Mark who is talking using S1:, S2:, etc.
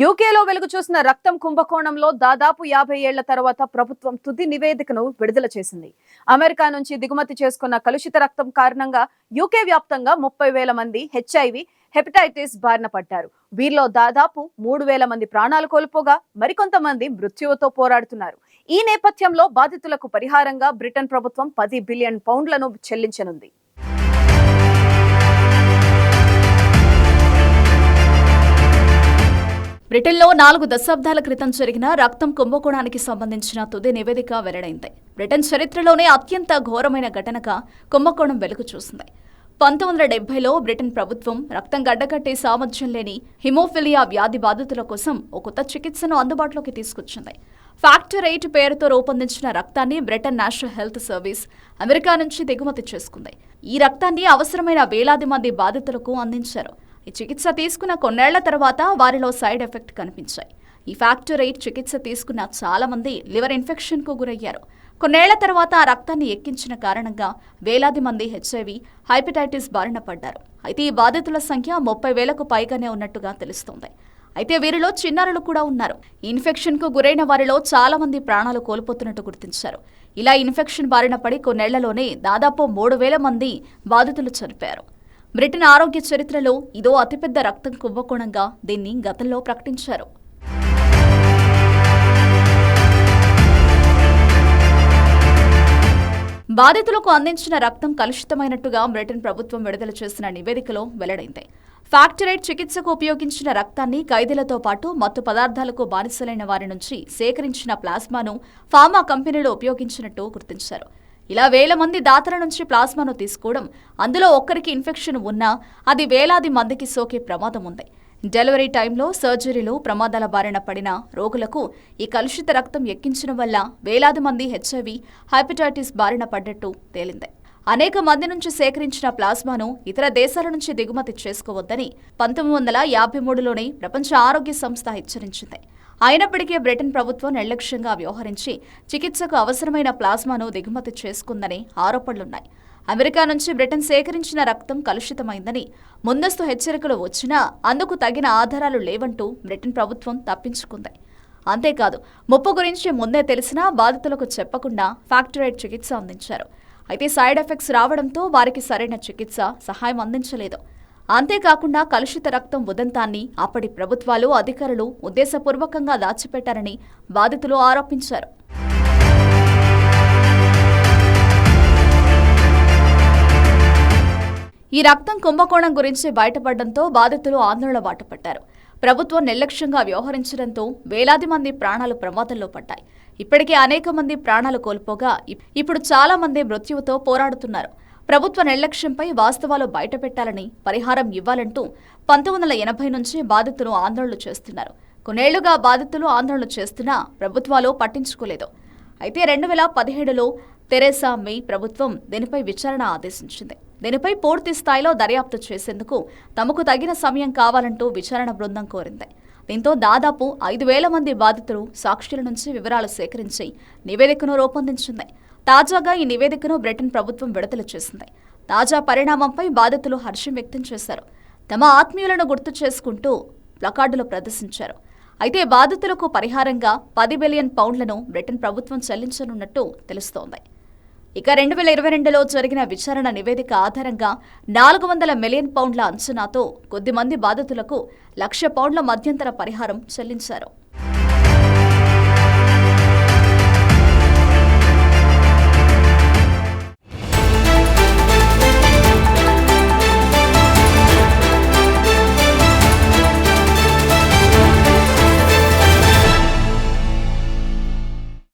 S1: యూకేలో వెలుగు చూసిన రక్తం కుంభకోణంలో దాదాపు యాభై ఏళ్ళ తర్వాత ప్రభుత్వం తుది నివేదికను విడుదల చేసింది. అమెరికా నుంచి దిగుమతి చేసుకున్న కలుషిత రక్తం కారణంగా యూకే వ్యాప్తంగా ముప్పై వేల మంది హెచ్ఐవి హెపటైటిస్ బారిన పడ్డారు. వీరిలో దాదాపు మూడు వేల మంది ప్రాణాలు కోల్పోగా మరికొంతమంది మృత్యువుతో పోరాడుతున్నారు. ఈ నేపథ్యంలో బాధితులకు పరిహారంగా బ్రిటన్ ప్రభుత్వం పది బిలియన్ పౌండ్లను చెల్లించనుంది.
S2: బ్రిటన్లో నాలుగు దశాబ్దాల క్రితం జరిగిన రక్తం కుంభకోణానికి సంబంధించిన తుది నివేదిక వెల్లడైంది. బ్రిటన్ చరిత్రలోనే అత్యంత ఘోరమైన ఘటనగా కుంభకోణం వెలుగు చూసింది. పంతొమ్మిది వందల డెబ్బైలో బ్రిటన్ ప్రభుత్వం రక్తం గడ్డకట్టే సామర్థ్యం లేని హిమోఫిలియా వ్యాధి బాధితుల కోసం ఒక కొత్త చికిత్సను అందుబాటులోకి తీసుకొచ్చింది. ఫ్యాక్టర్ ఎయిట్ పేరుతో రూపొందించిన రక్తాన్ని Britain national health service America నుంచి దిగుమతి చేసుకుంది. ఈ రక్తాన్ని అవసరమైన వేలాది మంది బాధితులకు అందించారు. ఈ చికిత్స తీసుకున్న కొన్నేళ్ళ తర్వాత వారిలో సైడ్ ఎఫెక్ట్ కనిపించాయి. ఈ ఫ్యాక్టర్ ఎయిట్ చికిత్స తీసుకున్న చాలా మంది లివర్ ఇన్ఫెక్షన్కు గురయ్యారు. కొన్నేళ్ళ తర్వాత ఆ రక్తాన్ని ఎక్కించిన కారణంగా వేలాది మంది హెచ్ఐవి హైపటైటిస్ బారిన పడ్డారు. అయితే ఈ బాధితుల సంఖ్య ముప్పై వేలకు పైగానే ఉన్నట్టుగా తెలుస్తోంది. అయితే వీరిలో చిన్నారులు కూడా ఉన్నారు. ఈ గురైన వారిలో చాలా మంది ప్రాణాలు కోల్పోతున్నట్టు గుర్తించారు. ఇలా ఇన్ఫెక్షన్ బారిన పడి కొన్నేళ్ళలోనే దాదాపు మూడు వేల మంది బాధితులు చనిపోయారు. బ్రిటన్ ఆరోగ్య చరిత్రలో ఇదో అతిపెద్ద రక్తం కుంభకోణంగా దీన్ని గతంలో ప్రకటించారు. బాధితులకు అందించిన రక్తం కలుషితమైనట్టుగా బ్రిటన్ ప్రభుత్వం విడుదల చేసిన నివేదికలో వెల్లడైంది. ఫ్యాక్టరేట్ చికిత్సకు ఉపయోగించిన రక్తాన్ని ఖైదీలతో పాటు మత్తు పదార్థాలకు బానిసలైన వారి నుంచి సేకరించిన ప్లాస్మాను ఫార్మా కంపెనీలు ఉపయోగించినట్టు గుర్తించారు. ఇలా వేల మంది దాతల నుంచి ప్లాస్మాను తీసుకోవడం అందులో ఒక్కరికి ఇన్ఫెక్షన్ ఉన్నా అది వేలాది మందికి సోకే ప్రమాదం ఉంది డెలివరీ టైంలో సర్జరీలు ప్రమాదాల బారిన పడిన రోగులకు ఈ కలుషిత రక్తం ఎక్కించడం వల్ల వేలాది మంది హెచ్ఐవి హెపటైటిస్ బారిన పడ్డట్టు తేలింది. అనేక మంది నుంచి సేకరించిన ప్లాస్మాను ఇతర దేశాల నుంచి దిగుమతి చేసుకోవద్దని పంతొమ్మిది వందల యాభై మూడులోనే ప్రపంచ ఆరోగ్య సంస్థ హెచ్చరించింది. అయినప్పటికీ బ్రిటన్ ప్రభుత్వం నిర్లక్ష్యంగా వ్యవహరించి చికిత్సకు అవసరమైన ప్లాస్మాను దిగుమతి చేసుకుందని ఆరోపణలున్నాయి. అమెరికా నుంచి బ్రిటన్ సేకరించిన రక్తం కలుషితమైందని ముందస్తు హెచ్చరికలు వచ్చినా అందుకు తగిన ఆధారాలు లేవంటూ బ్రిటన్ ప్రభుత్వం తప్పించుకుంది. అంతేకాదు ముప్పు గురించి ముందే తెలిసినా బాధితులకు చెప్పకుండా ఫ్యాక్టరేట్ చికిత్స అందించారు. అయితే సైడ్ ఎఫెక్ట్స్ రావడంతో వారికి సరైన చికిత్స సహాయం అందించలేదు. అంతేకాకుండా కలుషిత రక్తం ఉదంతాన్ని అప్పటి ప్రభుత్వాలు అధికారులు ఉద్దేశపూర్వకంగా దాచిపెట్టారని బాధితులు ఆరోపించారు. ఈ రక్తం కుంభకోణం గురించి బయటపడడంతో బాధితులు ఆందోళన బాటపట్టారు ప్రభుత్వం నిర్లక్ష్యంగా వ్యవహరించడంతో వేలాది మంది ప్రాణాలు ప్రమాదంలో పడ్డాయి. ఇప్పటికే అనేక మంది ప్రాణాలు కోల్పోగా ఇప్పుడు చాలా మంది మృత్యువుతో పోరాడుతున్నారు. ప్రభుత్వ నిర్లక్ష్యంపై వాస్తవాలు బయటపెట్టాలని పరిహారం ఇవ్వాలంటూ పంతొమ్మిది వందల ఎనభై నుంచి బాధితులు ఆందోళనలు చేస్తున్నారు. కొన్నేళ్ళుగా బాధితులు ఆందోళనలు చేస్తున్నా ప్రభుత్వాలు పట్టించుకోలేదు. అయితే రెండు వేల పదిహేడులో తెరేసా మే ప్రభుత్వం దీనిపై విచారణ ఆదేశించింది. దీనిపై పూర్తి స్థాయిలో దర్యాప్తు చేసేందుకు తమకు తగిన సమయం కావాలంటూ విచారణ బృందం కోరింది. దీంతో దాదాపు ఐదు వేల మంది బాధితులు సాక్షుల నుంచి వివరాలు సేకరించి నివేదికను రూపొందించింది. తాజాగా ఈ నివేదికను బ్రిటన్ ప్రభుత్వం విడుదల చేసింది. తాజా పరిణామంపై బాధితులు హర్షం వ్యక్తం చేశారు. తమ ఆత్మీయులను గుర్తు చేసుకుంటూ ప్లకార్డులు ప్రదర్శించారు. అయితే బాధితులకు పరిహారంగా పది బిలియన్ పౌండ్లను బ్రిటన్ ప్రభుత్వం చెల్లించనున్నట్టు తెలుస్తోంది. ఇక రెండు వేల ఇరవై రెండులో జరిగిన విచారణ నివేదిక ఆధారంగా నాలుగు వందల మిలియన్ పౌండ్ల అంచనాతో కొద్దిమంది బాధితులకు లక్ష పౌండ్ల మధ్యంతర పరిహారం చెల్లించారు.